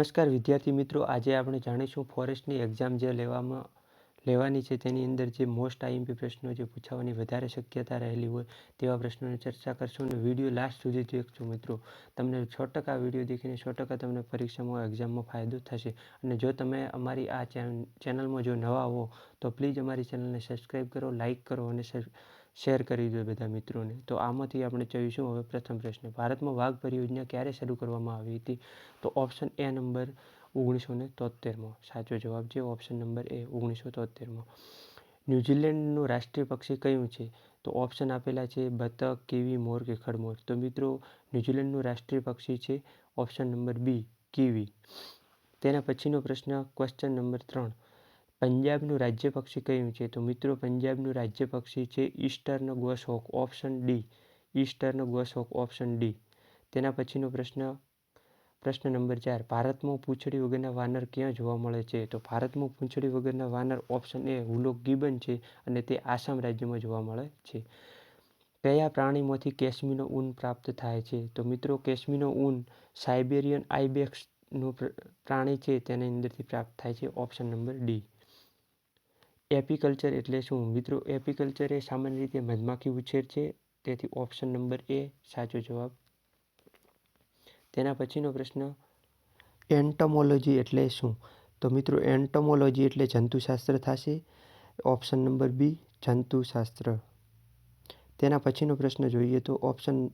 નમસ્કાર વિદ્યાર્થી મિત્રો. આજે આપણે જાણીશું ફોરેસ્ટની એક્ઝામ જે લેવામાં, લેવાની છે તેની અંદર જે મોસ્ટ આઈએમપી પ્રશ્નો જે પૂછાવાની વધારે શક્યતા રહેલી હોય તેવા પ્રશ્નોની ચર્ચા કરશું અને વીડિયો લાસ્ટ સુધી જોઈશું મિત્રો. તમને સો ટકા વીડિયો દેખીને સો ટકા તમને પરીક્ષામાં, એક્ઝામમાં ફાયદો થશે. અને જો તમે અમારી આ ચેનલમાં જો નવા હો તો પ્લીઝ અમારી ચેનલને સબસ્ક્રાઈબ કરો, લાઇક કરો અને શેર કરી દો બધા મિત્રોને. તો આમાંથી આપણે જોઈશું હવે પ્રથમ પ્રશ્ન. ભારતમાં વાઘ પરિયોજના ક્યારે શરૂ કરવામાં આવી હતી? તો ઓપ્શન એ નંબર ઓગણીસો ને તોતેરમાં સાચો જવાબ છે ઓપ્શન નંબર એ ઓગણીસો તોતેરમાં ન્યૂઝીલેન્ડનું રાષ્ટ્રીય પક્ષી કયું છે? તો ઓપ્શન આપેલા છે બતક, કીવી, મોર કે ખડમોર. તો મિત્રો, ન્યૂઝીલેન્ડનું રાષ્ટ્રીય પક્ષી છે ઓપ્શન નંબર બી કીવી. તેના પછીનો પ્રશ્ન ક્વેશ્ચન નંબર ત્રણ. પંજાબનું રાજ્ય પક્ષી કયું છે? તો મિત્રો, પંજાબનું રાજ્ય પક્ષી છે eastern goshawk option D. Eastern goshawk option D. તેના પછીનો પ્રશ્ન પ્રશ્ન નંબર ચાર. ભારતમાં પૂંછડી વગરના વાનર ક્યાં જોવા મળે છે? તો ભારતમાં પૂંછડી વગરના વાનર ઓપ્શન એ હુલોક ગિબન છે અને તે આસામ રાજ્યમાં જોવા મળે છે. કયા પ્રાણીમાંથી કેશ્મીનો ઊન પ્રાપ્ત થાય છે? તો મિત્રો, કેશ્મીનો ઊન સાઇબેરિયન આઈબેક્સનું પ્રાણી છે, તેની અંદરથી પ્રાપ્ત થાય છે ઓપ્શન નંબર ડી. એપીકલ્ચર એટલે શું? મિત્રો, એપીકલ્ચર એ સામાન્ય રીતે મધમાખી ઉછેર છે. તેથી ઓપ્શન નંબર એ, સાચો જવાબ. તેના પછીનો પ્રશ્ન, એન્ટમોલોજી એટલે શું? તો મિત્રો, એન્ટમોલોજી એટલે જંતુશાસ્ત્ર થશે. ઓપ્શન નંબર બી, જંતુશાસ્ત્ર. તેના પછીનો પ્રશ્ન જોઈએ તો ઓપ્શન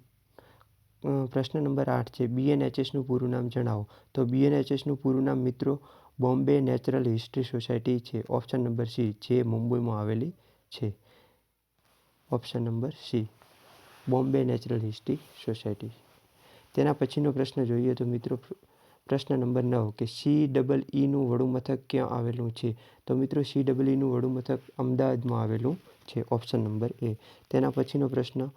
પ્રશ્ન નંબર આઠ છે. બીએનએચએસનું પૂરું નામ જણાવો. તો બીએનએચએસનું પૂરું નામ મિત્રો બોમ્બે નેચરલ હિસ્ટ્રી સોસાયટી છે. ઓપ્શન નંબર સી, જે મુંબઈમાં આવેલી છે. Option number C, Bombay natural history society. તેના પછીનો પ્રશ્ન જોઈએ તો મિત્રો, પ્રશ્ન નંબર નવ, કે સી ડબલ ઈનું વડું મથક ક્યાં આવેલું છે? તો મિત્રો, સી ડબલ ઈનું વડું મથક અમદાવાદમાં આવેલું છે, ઓપ્શન નંબર એ. તેના પછીનો પ્રશ્ન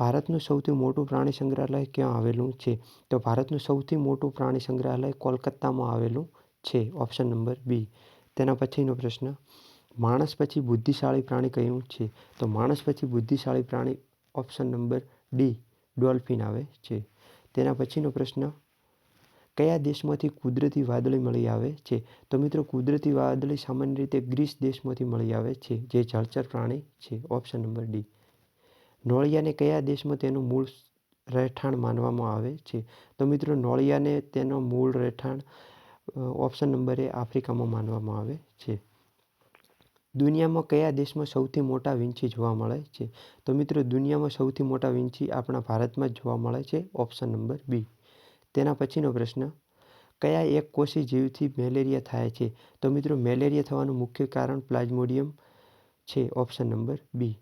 ભારતનું સૌથી મોટું પ્રાણી સંગ્રહાલય ક્યાં આવેલું છે? તો ભારતનું સૌથી મોટું પ્રાણી સંગ્રહાલય કોલકાતામાં આવેલું છે ઓપ્શન નંબર બી તેના પછીનો પ્રશ્ન, માણસ પછી બુદ્ધિશાળી પ્રાણી કયું છે? તો માણસ પછી બુદ્ધિશાળી પ્રાણી ઓપ્શન નંબર ડી ડોલ્ફિન આવે છે. તેના પછીનો પ્રશ્ન, કયા દેશમાંથી કુદરતી વાદળી મળી આવે છે? તો મિત્રો, કુદરતી વાદળી સામાન્ય રીતે ગ્રીસ દેશમાંથી મળી આવે છે, જે જળચર પ્રાણી છે ઓપ્શન નંબર ડી નોળિયાને કયા દેશમાં તેનું મૂળ રહેઠાણ માનવામાં આવે છે? તો મિત્રો, નોળિયાને તેનો મૂળ રહેઠાણ ઓપ્શન નંબર એ આફ્રિકામાં માનવામાં આવે છે. દુનિયામાં કયા દેશમાં સૌથી મોટા વિંછી જોવા મળે છે? તો મિત્રો, દુનિયામાં સૌથી મોટા વિંછી આપણા ભારતમાં જ જોવા મળે છે, ઓપ્શન નંબર બી. તેના પછીનો પ્રશ્ન, કયા એક કોષી જીવથી મેલેરિયા થાય છે? તો મિત્રો, મેલેરિયા થવાનું મુખ્ય કારણ પ્લાઝ્મોડિયમ છે, ઓપ્શન નંબર બી.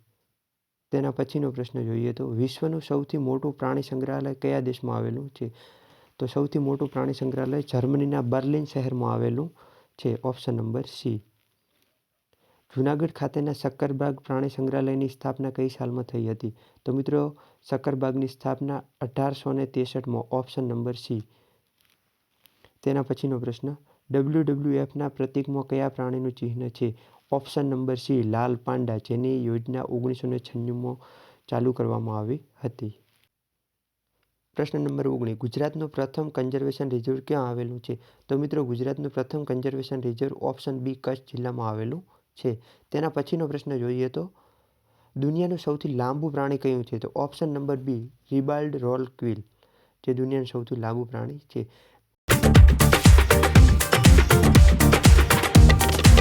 તેના પછીનો પ્રશ્ન જોઈએ તો, વિશ્વનું સૌથી મોટું પ્રાણી સંગ્રહાલય કયા દેશમાં આવેલું છે? તો સૌથી મોટું પ્રાણી સંગ્રહાલય જર્મનીના બર્લિન શહેરમાં આવેલું છે, ઓપ્શન નંબર સી. જૂનાગઢ ખાતેના સક્કરબાગ પ્રાણી સંગ્રહાલયની સ્થાપના કઈ સાલમાં થઈ હતી? તો મિત્રો, સક્કરબાગની સ્થાપના અઢારસો ને તેસઠમાં ઓપ્શન નંબર સી. તેના પછીનો પ્રશ્ન, ડબલ્યુ ડબલ્યુ એફના પ્રતિકમાં કયા પ્રાણીનું ચિહ્ન છે? ઓપ્શન નંબર સી, લાલ પાંડા, જેની યોજના ઓગણીસો ને છન્નુંમાં ચાલુ કરવામાં આવી હતી. પ્રશ્ન નંબર ઓગણીસ, ગુજરાતનું પ્રથમ કન્ઝર્વેશન રિઝર્વ ક્યાં આવેલું છે? તો મિત્રો, ગુજરાતનું પ્રથમ conservation reserve option B Kutch જિલ્લામાં આવેલું છે. તેના પછીનો પ્રશ્ન જોઈએ તો, દુનિયાનું સૌથી લાંબુ પ્રાણી કયું છે? તો ઓપ્શન નંબર બી, રિબાલ્ડ રોલ ક્વિલ જે દુનિયાનું સૌથી લાંબુ પ્રાણી છે.